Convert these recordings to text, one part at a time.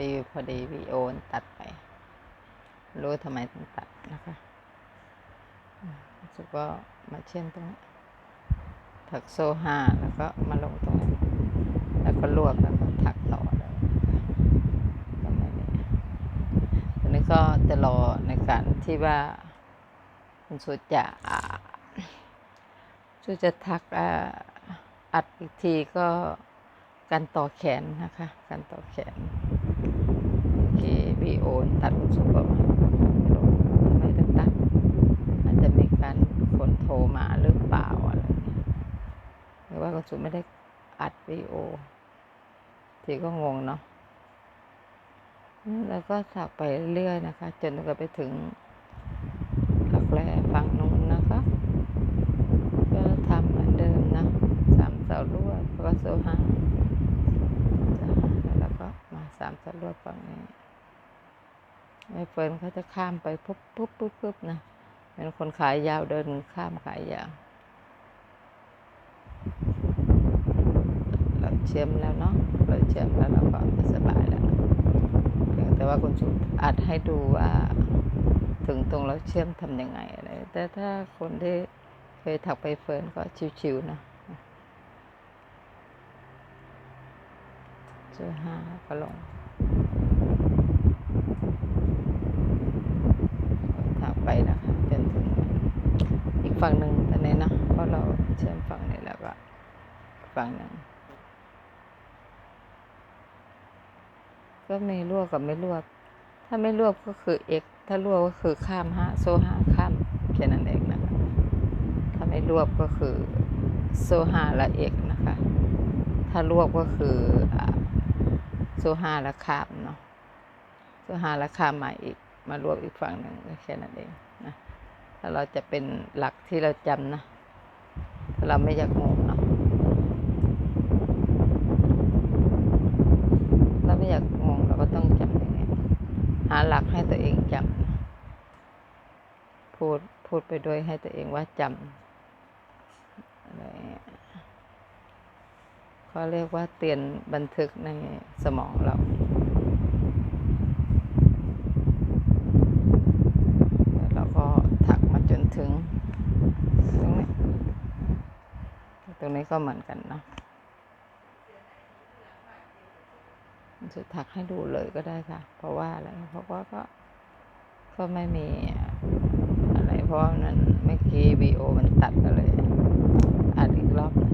ดีพอดีวีโอนตัดไป รู้ทำไมถึงตัดนะคะอืมสุก็มาเช่นตรงนี้ถักโซ่ห้าแล้วก็มาลงตรงนี้แล้วก็รวบแล้วก็ถักต่อเลยก็ไม่มีทีนี้ก็จะรอในการที่ว่าคุณสุจะสุจะถักอัดอีกทีก็การต่อแขนนะคะ การต่อแขน วีโอนตัดคุณสุก็ไม่รู้ทำไมถึงตัดอาจจะมีการคนโทรมาหรือเปล่าอะไรเงี้ยหรือว่าคุณสุไม่ได้อัดวีโอ ทีก็งงเนาะแล้วก็ถักไปเรื่อยนะคะ จนก็ไปถึงหลักแร้ฝั่งนู้นนะคะ ก็ทำเหมือนเดิมนะสามเสาลวดแล้วก็โซห้าจ้ะแล้วก็มาสามเสาลวดฝั่งนี้ ไอ้เฟิร์นเขาจะข้ามไปปุ๊บปุ๊บปุ๊บปุ๊บนะเป็นคนขายยาวเดินข้ามขายยาวเราเชื่อมแล้วเนาะเราเชื่อมแล้วเราก็สบายแล้วเพียงแต่ว่าคุณสุอัดให้ดูว่าถึงตรงเราเชื่อมทำยังไงอะไรแต่ถ้าคนที่เคยถักไปเฟิร์นก็ชิวๆนะเจอห้าก็ลง ถัก ไปนะจนถึงอีกฝั่งหนึ่งตอนนี้นะเพราะเราเชื่อมฝั่งนี้แล้วก็อีกฝั่งหนึ่งก็มีรวกับไม่รวถ้าไม่รวก็คือ x ถ้ารวก็คือข้ามห้าโซ่ห้าข้ามแค่นั้นเองนะคะถ้าไม่รวก็คือโซ่ห้าและ x นะคะ ถ้ารวก็คือโซ่ห้าและข้ามเนาะโซ่ห้าและข้ามมาอีก มารวบอีกฝั่งหนึ่งแค่นั้นเองนะถ้าเราจะเป็นหลักที่เราจำนะถ้าเราไม่อยากงงเนาะเราไม่อยากงงเราก็ต้องจำอย่างนี้หาหลักให้ตัวเองจำพูดพูดไปด้วยให้ตัวเองว่าจำอะไรเขาเรียกว่าเตือนบันทึกในสมองเราแล้วเราก็ถักมาจนถึง ตรงนี้ ตรงนี้ ก็เหมือนกันเนาะจะถักให้ดูเลยก็ได้ค่ะ เพราะว่าอะไรเพราะว่าก็ ก็ไม่มีอะไร เพราะนั้นเมื่อกี้วีโอมันตัดก็เลยอัดอีกรอบนะ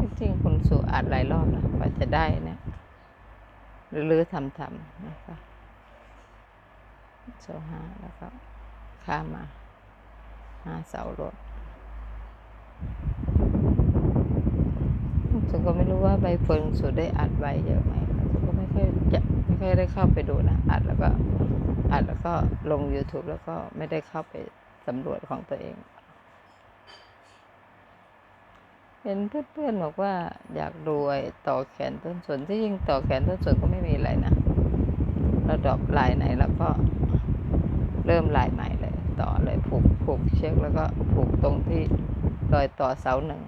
จริงๆคุณสู่อัดหลายรอบนะกว่าจะได้นี่ยลื้อๆทำนะคะโซห้าแล้วก็ข้ามมาหาเสารถ ฉันก็ไม่รู้ว่าใบเฟิร์นสุดได้อัดไว้เยอะไหมฉันก็ไม่ค่อยจะไม่ค่อยได้เข้าไปดูนะ อัดแล้วก็อัดแล้วก็ลง YouTube แล้วก็ไม่ได้เข้าไปสำรวจของตัวเอง เห็นเพื่อนๆบอกว่าอยากดูไอ้ต่อแขนต้นสนที่จริงต่อแขนต้นสนก็ไม่มีอะไรนะ เราดรอปลายไหนแล้วก็เริ่มลายใหม่เลย ต่อเลยผูกผูกเชือกแล้วก็ผูกตรงที่รอยต่อเสาหนึ่ง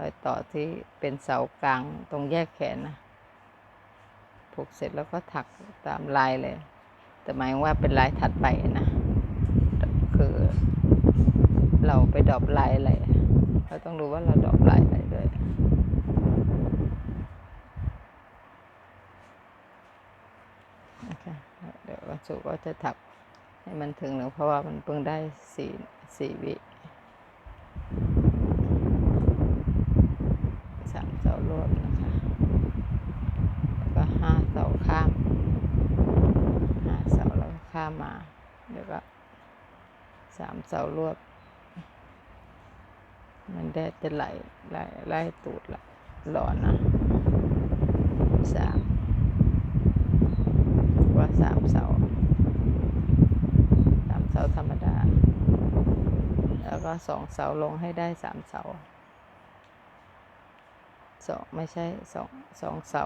รอยต่อที่เป็นเสากลางตรงแยกแขนนะผูกเสร็จแล้วก็ถักตามลายเลย แต่หมายว่าเป็นลายถัดไปนะ คือ เราไปดรอปลายอะไรเราต้องรู้ว่าเราดรอปลายอะไรด้วยนะคเดี๋ยววันศุกร์ก็จะถักให้มันถึงหนึ่งเพราะว่ามันเพิ่งได้สี่สี่วิ สามเสา รวบนะคะแล้วก็ห้าเสาข้ามห้าเสาแล้วข้ามมาเดี๋ยวก็สามเสารวบ มันแดดจะไหลไล่ไล่ตูดละร้อนนะสามว่าสามเสาสามเสาธรรมดา แล้วก็สองเสาลงให้ได้สามเสา สองไม่ใช่สองสองเสา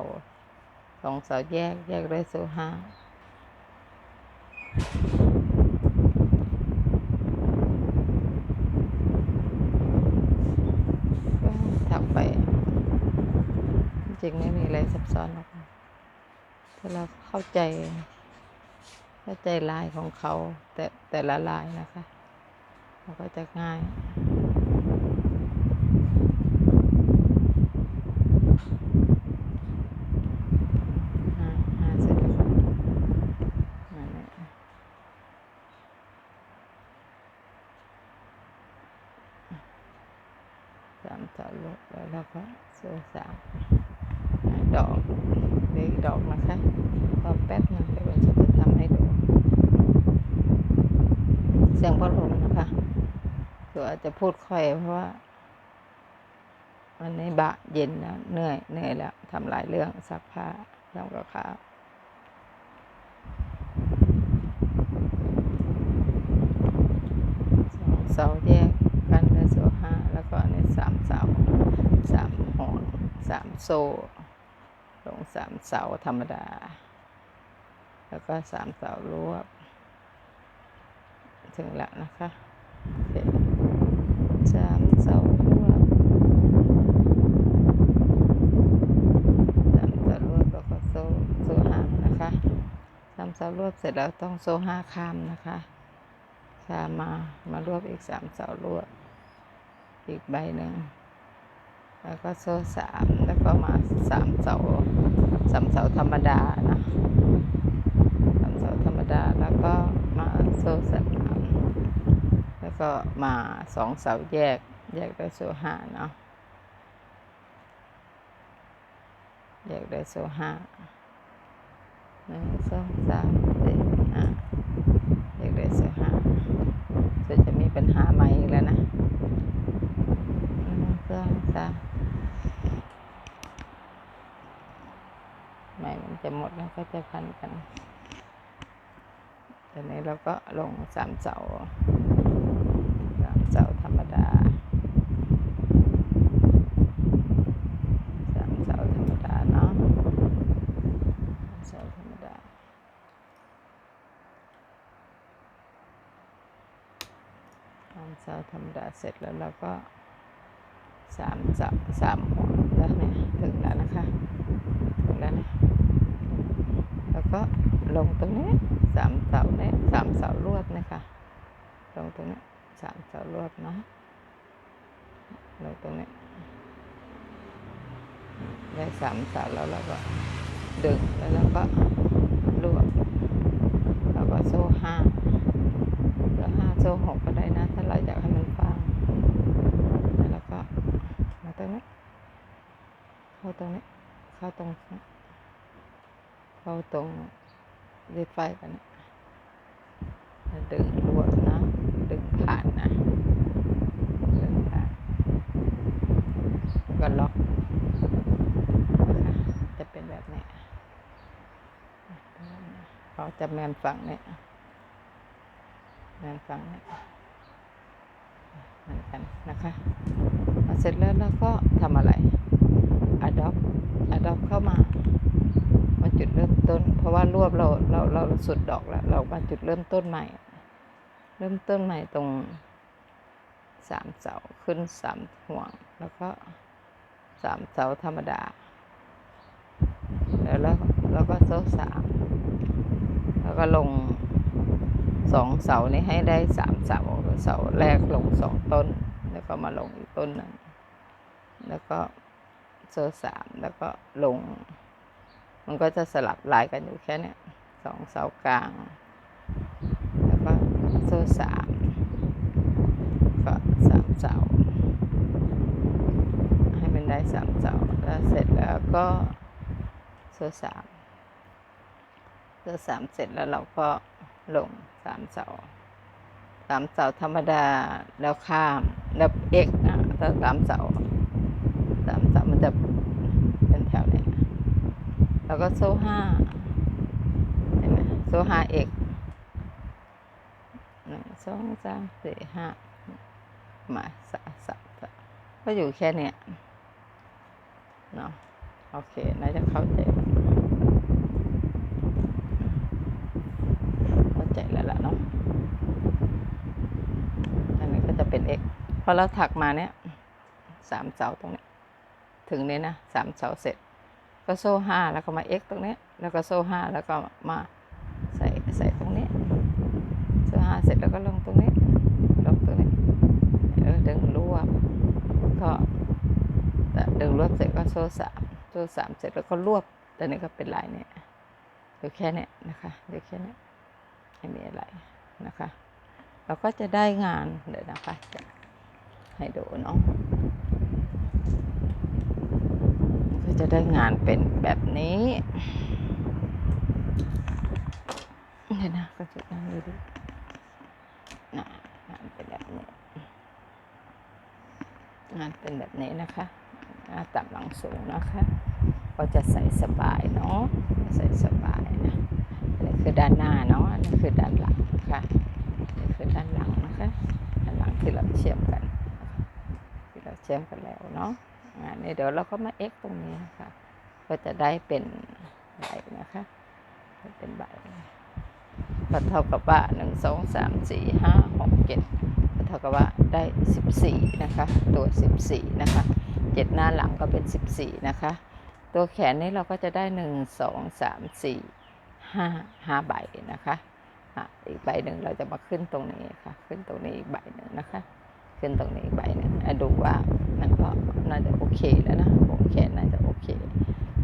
สองเสาแยกแยกได้โซห้าถักไป จริงไม่มีอะไรซับซ้อนหรอกถ้าเราเข้าใจ เข้าใจลายของเขาแต่แต่ละลายนะคะ มันก็จะง่าย ห้าห้าเสร็จแล้วค่ะนั่นแหละสามต่อลบแล้วเรา สามห้าดอกเหลยดอกนะคะรอแป๊บนึงเดี๋ยวเราจะทำให้ดู เสียงพัดลมนะคะคืออาจจะพูดค่อยเพราะว่าวันนี้บะเย็นแล้วเหนื่อยเหนื่อยแล้วทำหลายเรื่องซักผ้าทำกับข้าวสองเสาแยกกันเป็นโซ่ห้าแล้วก็อันนี้สามเสา สามห่วงสามโซ่ลงสามเสาธรรมดา แล้วก็สามเสารวบ ถึงแล้วนะคะสามเสารวบสามเสารวบแล้วก็โซ่โซ่ห้ามนะคะสามเสารวบเสร็จแล้วต้องโซ่ห้าข้ามนะคะข้ามมามารวบอีกสามเสารวบอีกใบหนึ่ง แล้วก็โซ่สามแล้วก็มาสามเสาสามเสาธรรมดานะสามเสาธรรมดาแล้วก็มาโซ่สามแล้วก็มาสองเสาแยกแยกด้วยโซ่ห้าเนาะแยกได้โซ่ห้าหนึ่งสองสามสี่ห้าแยกได้โซ่ห้าจะจะมีปัญหาใหม่อีกแล้วนะหนึ่งสองสามใหม่มัน จะหมดแล้วก็จะพันกันตอนนี้เราก็ลงสามเสาสามเสาธรรมดาสามเสาธรรมดาเนาะสามเสาธรรมดา สามเสาธรรมดาเสร็จแล้วเราก็สามเสาสามหัวแล้วเนี่ยถึงแล้วนะคะ ถึงแล้วนะแล้วก็ ลงตรงนี้สามเสาเนี่ยสามเสาลวดนะคะ ลงตรงนี้สามเสาลวดเนาะลงตรงนี้ได้สามเสาแล้วเราก็ดึงแล้วเราก็รวบแล้วก็โซ่ห้าโซ่ห้าโซ่หกก็ได้นะ ถ้าเราอยากให้มันฟังแล้วก็มาตรงนี้เข้าตรงนี้เข้าตรงนี้เข้าตรง รีดไฟกันนะดึงรวบนะ ดึงผ่านนะดึงผ่านก็ล็อกนะจะเป็นแบบนี้เขาจะแมนฝั่งนี้แมนฝั่งนี้เหมือนกันนะคะพอเสร็จแล้วเราก็ทำอะไร adopt adopt เข้ามา จุดเริ่มต้น เพราะว่ารวบเราเราเราสุดดอกแล้ว เรามาจุดเริ่มต้นใหม่ เริ่มต้นใหม่ตรงสามเสาขึ้นสามห่วง แล้วก็สามเสาธรรมดา แล้วแล้วก็โซ่สามแล้วก็ลงสองเสานี้ให้ได้สามเสาเสาแรกลงสองต้น แล้วก็มาลงอีกต้นหนึ่งแล้วก็โซ่สามแล้วก็ลง มันก็จะสลับลายกันอยู่แค่เนี้ยสองเสากลาง แล้วก็โซ่สามก็สามเสา ให้มันได้สามเสา แล้วเสร็จแล้วก็โซ่สามโซ่สามเสร็จแล้วเราก็ลงสามเสาสามเสาธรรมดาแล้วข้ามแล้วเอกนะถ้าสามเสาสามเสามันจะเป็นแถวเนี้ย แล้วก็โซ่ห้าเห็นไหมโซ่ห้าเอกหนึ่งสองสามสี่ห้ามาสามสามสามก็อยู่แค่เนี้ยเนาะโอเคน่าจะเข้าใจเข้าใจแล้วล่ะเนาะอันนี้ก็จะเป็น x พอเราถักมาเนี้ยสามเสาตรงเนี้ยถึงเนี้ยนะสามเสาเสร็จ ก็โซ่ห้าแล้วก็มา x ตรงนี้ แล้วก็โซ่ห้าแล้วก็มาใส่ใส่ตรงนี้ โซ่ห้าเสร็จแล้วก็ลงตรงนี้ ลงตรงนี้ เออดึงรวบ ก็แต่ดึงรวบเสร็จก็โซ่สามโซ่สามเสร็จแล้วก็รวบตอนนี้ก็เป็นลายเนี่ยอยู่แค่เนี้ยนะคะอยู่แค่เนี้ยไม่มีอะไรนะคะ เราก็จะได้งานเดี๋ยวนะคะจะให้ดูเนาะก็ จะได้งานเป็นแบบนี้เดี๋ยวนะก็จะนั่งดูดินะงานเป็นแบบนี้ งานเป็นแบบนี้นะคะหน้าต่ำหลังสูงนะคะ ก็จะใส่สบายเนาะใส่สบายนะอันนี้คือด้านหน้าเนาะอันนี้คือด้านหลังนะคะอันนี่คือด้านหลังนะคะ ด้านหลังที่เราเชื่อมกัน ที่เราเชื่อมกันแล้วเนาะ อันนี้เดี๋ยวเราก็มา x ตรงนี้นะคะก็จะได้เป็นใบนะคะ เป็นใบก็เท่ากับว่าหนึ่งสองสามสี่ห้าหกเจ็ดก็เท่ากับว่าได้14นะคะ ตัว14นะคะเจ็ดหน้าหลังก็เป็น14นะคะ ตัวแขนนี้เราก็จะได้1 2 3 4 5 5ใบนะคะอ,อีกใบหนึ่งเราจะมาขึ้นตรงนี้ค่ะ ขึ้นตรงนี้อีกใบหนึ่งนะคะ ขึ้นตรงนี้อีกใบหนึ่งดูว่า น่าจะโอเคแล้วนะวงแขนน่าจะโอเค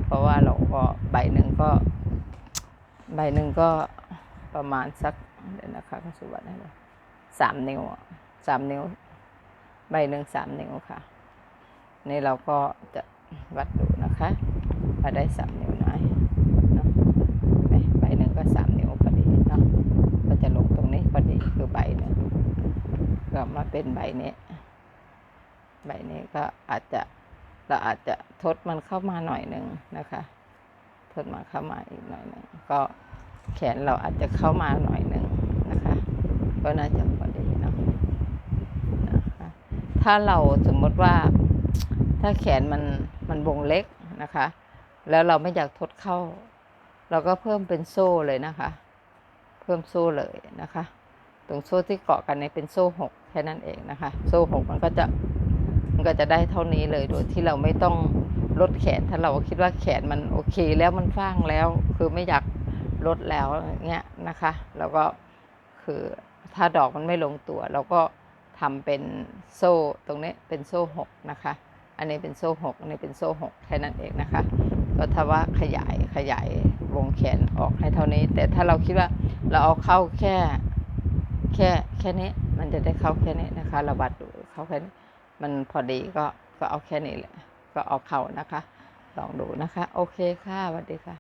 เพราะว่าเราก็ใบหนึ่งก็ ใบหนึ่งก็ประมาณสักเดี๋ยวนะคะคุณสุวัสดิ์ให้เลยสามนิ้วสามนิ้ว ใบหนึ่งสามนิ้วค่ะ นี่เราก็จะวัดดูนะคะว่าได้สามนิ้วไหนเนาะใบใบหนึ่งก็สามนิ้วพอดีเนาะก็จะลงตรงนี้พอดีคือใบหนึ่งก็มาเป็นใบนี้ ใบนี้ก็อาจจะเราอาจจะทดมันเข้ามาหน่อยหนึ่งนะคะ ทดมาเข้ามาอีกหน่อยหนึ่งก็แขนเราอาจจะเข้ามาหน่อยหนึ่งนะคะ ก็น่าจะพอดีเนาะนะคะถ้าเราสมมติว่าถ้าแขนมันมันวงเล็กนะคะ แล้วเราไม่อยากทดเข้า เราก็เพิ่มเป็นโซ่เลยนะคะ เพิ่มโซ่เลยนะคะ ตรงโซ่ที่เกาะกันเนี่ยเป็นโซ่หกแค่นั้นเองนะคะ โซ่หกมันก็จะ มันก็จะได้เท่านี้เลยโดยที่เราไม่ต้องลดแขนถ้าเราคิดว่าแขนมันโอเคแล้วมันฟ้างแล้ว คือไม่อยากลดแล้วเงี้ยนะคะแล้วก็คือถ้าดอกมันไม่ลงตัวเราก็ทำเป็นโซ่ตรงนี้เป็นโซ่หกนะคะ อันนี้เป็นโซ่หกอันนี้เป็นโซ่หกแค่นั้นเองนะคะ ก็ถ้าว่าขยายขยายวงแขนออกให้เท่านี้ แต่ถ้าเราคิดว่าเราเอาเข้าแค่แค่แค่นี้มันจะได้เข้าแค่นี้นะคะ เราวัดดูเข้าแค่นี้ มันพอดีก็ก็เอาแค่นี้แหละ ก็เอาเข่านะคะ ลองดูนะคะ โอเคค่ะสวัสดีค่ะ